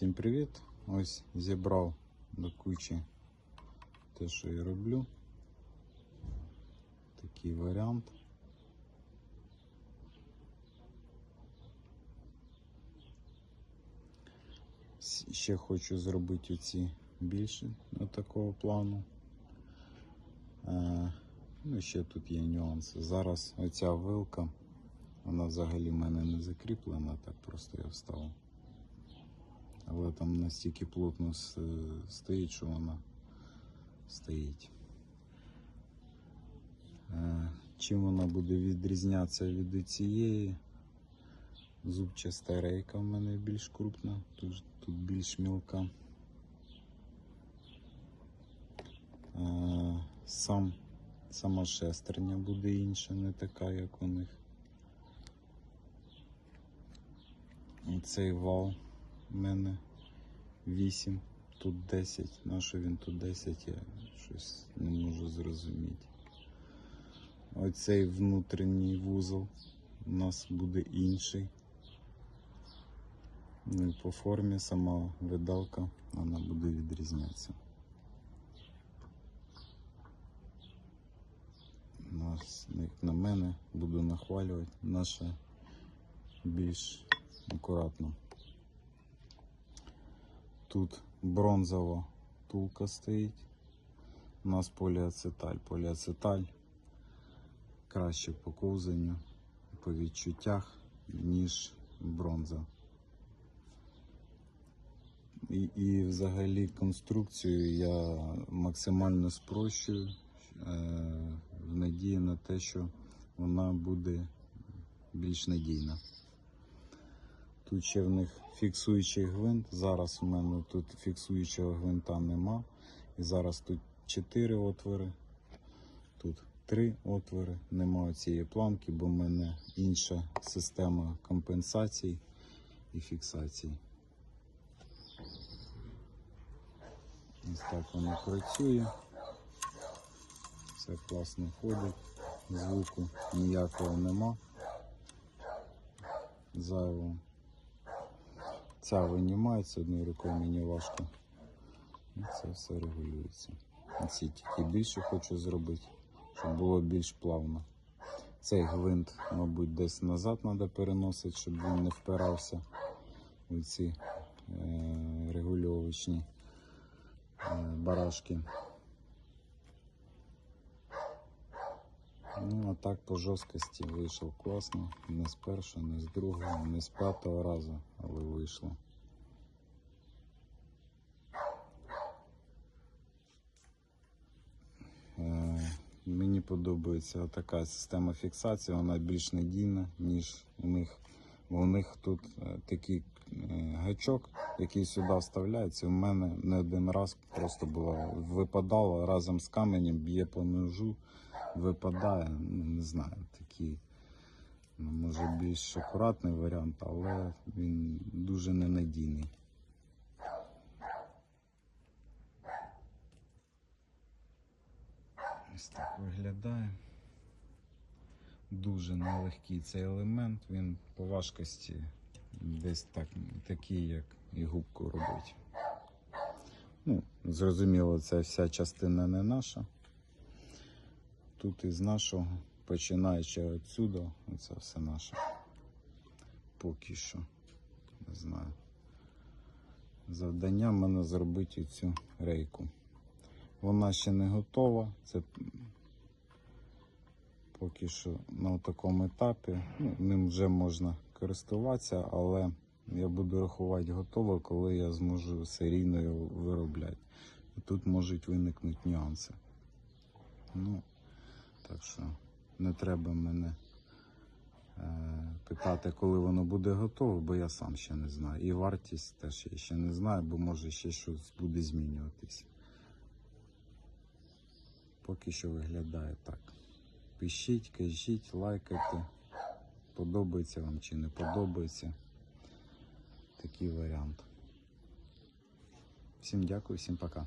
Всім привіт! Ось зібрав до кучі те, що я роблю. Такий варіант. Ще хочу зробити оці більше такого плану. Е, ну, ще тут є нюанси. Зараз оця вилка, вона взагалі в мене не закріплена, так просто я вставив. Але там настільки плотно стоїть, що вона стоїть. Е, Чим вона буде відрізнятися від цієї? Зубчаста рейка в мене більш крупна, тут, тут більш мілка. Е, Сам, сама шестерня буде інша, не така, як у них. І Цей вал в мене 8, тут 10. На що він тут 10, я щось не можу зрозуміти. Оцей внутрішній вузол у нас буде інший. Ну і по формі сама видалка вона буде відрізнятися. Нас, як на мене, буду нахвалювати наше більш акуратно. Тут бронзова тулка стоїть. У нас поліацеталь. Поліацеталь краще по ковзанню, по відчуттях, ніж бронза. І, і взагалі конструкцію я максимально спрощую е, в надії на те, що вона буде більш надійна. Тут ще в них фіксуючий гвинт. Зараз у мене тут фіксуючого гвинта нема. І зараз тут 4 отвори, тут 3 отвори. Немає цієї планки, бо в мене інша система компенсацій і фіксацій. Ось так воно працює. Все класно ходить. Звуку ніякого нема. Зайвого. Ця винімається одною рукою мені важко. І це все регулюється. Ці тільки більше хочу зробити, щоб було більш плавно. Цей гвинт, мабуть, десь назад треба переносити, щоб він не впирався у ці е, регульовочні е, барашки. Ну, а так по жорсткості вийшов класно. Не з першого, не з другого, не з п'ятого разу, але вийшло. Е, Мені подобається така система фіксації, вона більш надійна, ніж у них. У них тут е, такий е, гачок, який сюди вставляється. У мене не один раз просто було випадало разом з каменем, б'є по ножу, випадає. Ну, не знаю, такий, ну, може більш акуратний варіант, але він дуже ненадійний. Ось так виглядає. Дуже нелегкий цей елемент, він по важкості десь так, такий, як і губку робить. Ну, зрозуміло, це вся частина не наша. Тут із нашого, починаючи відсюди, це все наше. Поки що. Не знаю. Завдання в мене зробити цю рейку. Вона ще не готова. Це поки що на такому етапі. Ну, ним вже можна користуватися, але я буду рахувати готово, коли я зможу серійно його виробляти. І тут можуть виникнути нюанси. Ну, так що не треба мене е, питати, коли воно буде готово, бо я сам ще не знаю. І вартість теж я ще не знаю, бо може ще щось буде змінюватись. Поки що виглядає так. Пишіть, кажіть, лайкайте. Подобається вам чи не подобається. Такий варіант. Всім дякую, всім пока.